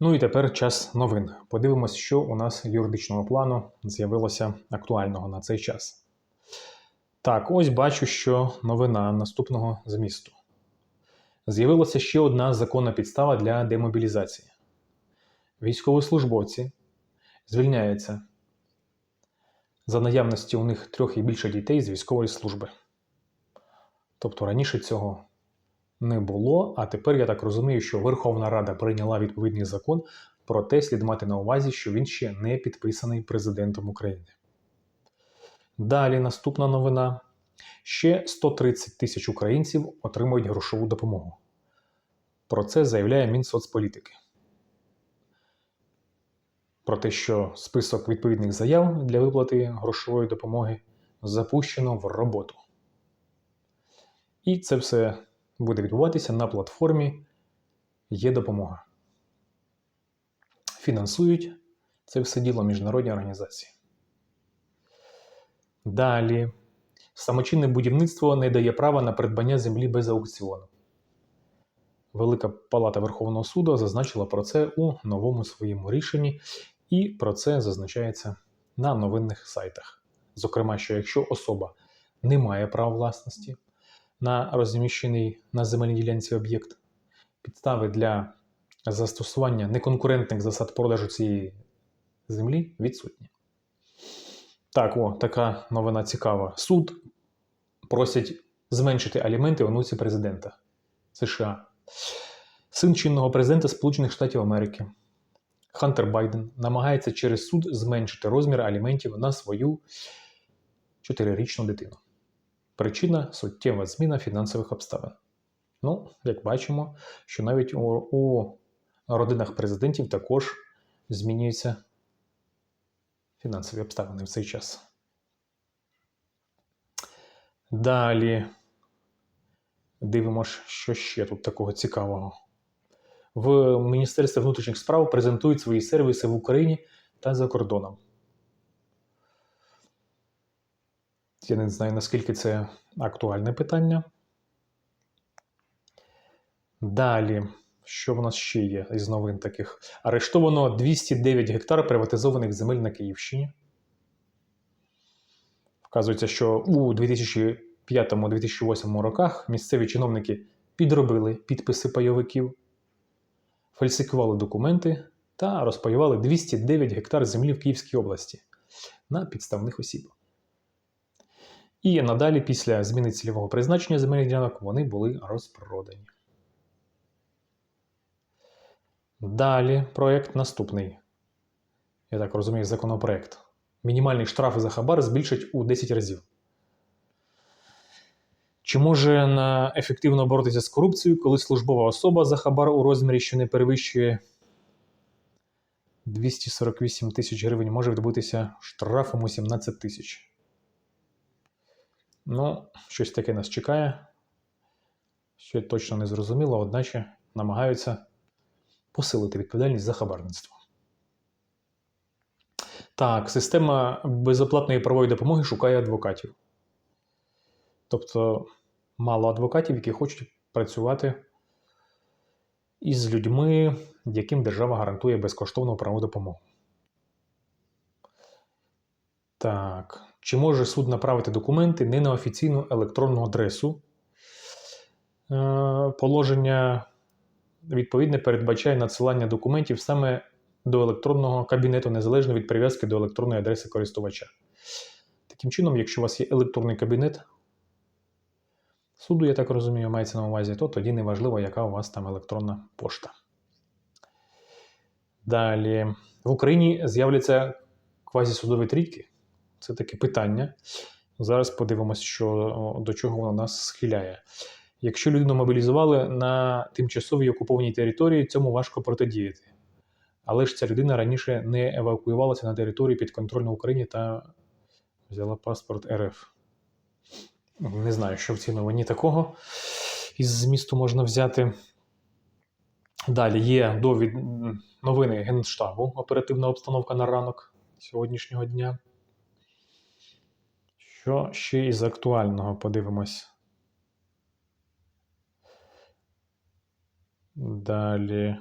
Ну і тепер час новин. Подивимось, що у нас юридичного плану з'явилося актуального на цей час. Так, ось бачу, що новина наступного змісту. З'явилася ще одна законна підстава для демобілізації. Військовослужбовці звільняються за наявності у них трьох і більше дітей з військової служби. Тобто раніше цього не було, а тепер я так розумію, що Верховна Рада прийняла відповідний закон, проте слід мати на увазі, що він ще не підписаний президентом України. Далі наступна новина. Ще 130 тисяч українців отримують грошову допомогу. Про це заявляє Мінсоцполітики. Про те, що список відповідних заяв для виплати грошової допомоги запущено в роботу. І це все буде відбуватися на платформі Є допомога. Фінансують це все діло міжнародні організації. Далі. Самочинне будівництво не дає права на придбання землі без аукціону. Велика Палата Верховного суду зазначила про це у новому своєму рішенні, і про це зазначається на новинних сайтах. Зокрема, що якщо особа не має права власності на розміщений на земельній ділянці об'єкт, підстави для застосування неконкурентних засад продажу цієї землі відсутні. Так, о, така новина цікава. Суд просять зменшити аліменти онуці президента США. Син чинного президента Сполучених Штатів Америки Хантер Байден намагається через суд зменшити розмір аліментів на свою чотирирічну дитину. Причина суттєва зміна фінансових обставин. Ну, як бачимо, що навіть у, у родинах президентів також змінюються фінансові обставини в цей час. Далі дивимося, що ще тут такого цікавого. В Міністерстві внутрішніх справ презентують свої сервіси в Україні та за кордоном. Я не знаю, наскільки це актуальне питання. Далі, що в нас ще є із новин таких? Арештовано 209 гектар приватизованих земель на Київщині. Вказується, що у 2005-2008 роках місцеві чиновники підробили підписи пайовиків, фальсифікували документи та розпаювали 209 гектар землі в Київській області на підставних осіб. І надалі, після зміни цільового призначення земельних ділянок, вони були розпродані. Далі проєкт наступний. Я так розумію, законопроект. Мінімальний штраф за хабар збільшать у 10 разів. Чи може на ефективно боротися з корупцією, коли службова особа за хабар у розмірі, що не перевищує 248 тисяч гривень, може відбутися штрафом у 17 тисяч? Ну, щось таке нас чекає. Ще точно не зрозуміло, одначе намагаються посилити відповідальність за хабарництво. Так, система безоплатної правової допомоги шукає адвокатів. Тобто мало адвокатів, які хочуть працювати із людьми, яким держава гарантує безкоштовну правову допомогу. Так. Чи може суд направити документи не на офіційну електронну адресу? Е, Положення відповідне передбачає надсилання документів саме до електронного кабінету, незалежно від прив'язки до електронної адреси користувача. Таким чином, якщо у вас є електронний кабінет суду, я так розумію, мається на увазі, то тоді неважливо, яка у вас там електронна пошта. Далі в Україні з'являться квазісудові трійки. Це таке питання. Зараз подивимося, що, до чого воно нас схиляє. Якщо людину мобілізували на тимчасовій окупованій території, цьому важко протидіяти. Але ж ця людина раніше не евакуювалася на територію підконтрольну Україні та взяла паспорт РФ. Не знаю, що в цій новині такого із змісту можна взяти. Далі є довід... новини Генштабу, оперативна обстановка на ранок сьогоднішнього дня. Що ще із актуального подивимось? Далі.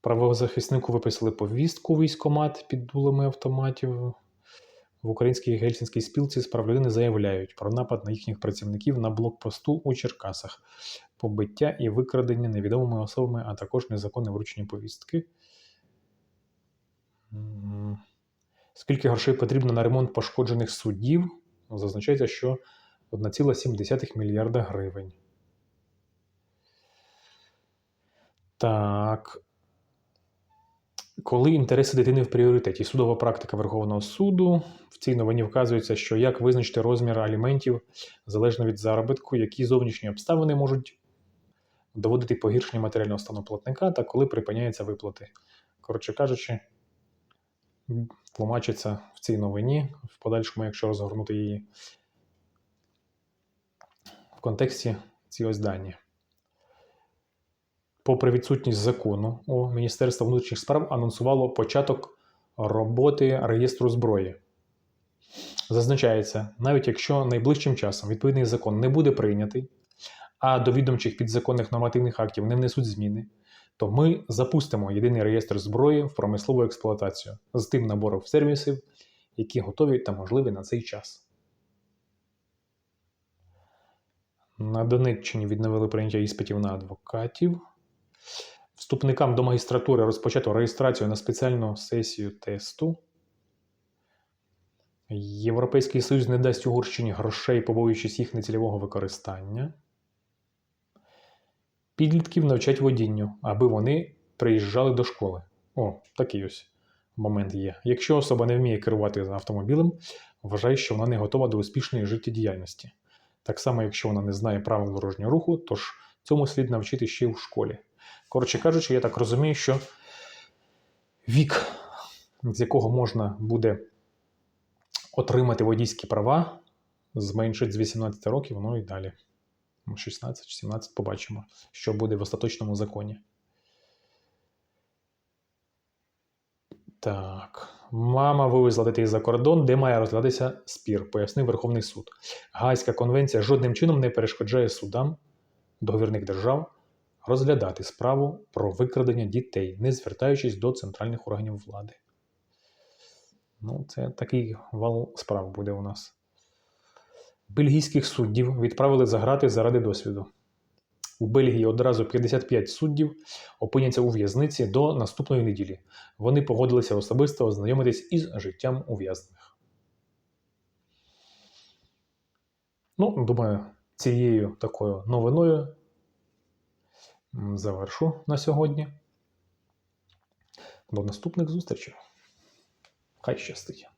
Правозахиснику виписали повістку військкомат під дулами автоматів. В українській гельсінській спілці справ людини заявляють про напад на їхніх працівників на блокпосту у Черкасах, побиття і викрадення невідомими особами, а також незаконне вручення повістки. Скільки грошей потрібно на ремонт пошкоджених суддів? Зазначається, що 1,7 мільярда гривень. Так. Коли інтереси дитини в пріоритеті? Судова практика Верховного суду. В цій новині вказується, що як визначити розмір аліментів залежно від заробітку, які зовнішні обставини можуть доводити погіршення матеріального стану платника та коли припиняються виплати. Коротше кажучи, тлумачиться в цій новині, в подальшому, якщо розгорнути її в контексті ось дані. Попри відсутність закону, у Міністерство внутрішніх справ анонсувало початок роботи реєстру зброї. Зазначається, навіть якщо найближчим часом відповідний закон не буде прийнятий, а до відомчих підзаконних нормативних актів не внесуть зміни, то ми запустимо єдиний реєстр зброї в промислову експлуатацію з тим набором сервісів, які готові та можливі на цей час. На Донеччині відновили прийняття іспитів на адвокатів. Вступникам до магістратури розпочато реєстрацію на спеціальну сесію тесту. Європейський Союз не дасть Угорщині грошей, побоюючись їх нецільового використання. Підлітків навчать водінню, аби вони приїжджали до школи. О, такий ось момент є. Якщо особа не вміє керувати автомобілем, вважай, що вона не готова до успішної життєдіяльності. Так само, якщо вона не знає правил дорожнього руху, тож цьому слід навчити ще й в школі. Коротше кажучи, я так розумію, що вік, з якого можна буде отримати водійські права, зменшить з 18 років, ну і далі. 16 чи 17 побачимо, що буде в остаточному законі. Так. Мама вивезла дітей за кордон, де має розглядатися спір, пояснив Верховний суд. Гайська конвенція жодним чином не перешкоджає судам договірних держав розглядати справу про викрадення дітей, не звертаючись до центральних органів влади. Ну, це такий вал справ буде у нас. Бельгійських суддів відправили за грати заради досвіду. У Бельгії одразу 55 суддів опиняться у в'язниці до наступної неділі. Вони погодилися особисто ознайомитись із життям ув'язнених. Ну, думаю, цією такою новиною завершу на сьогодні. До наступних зустрічей. Хай щастить!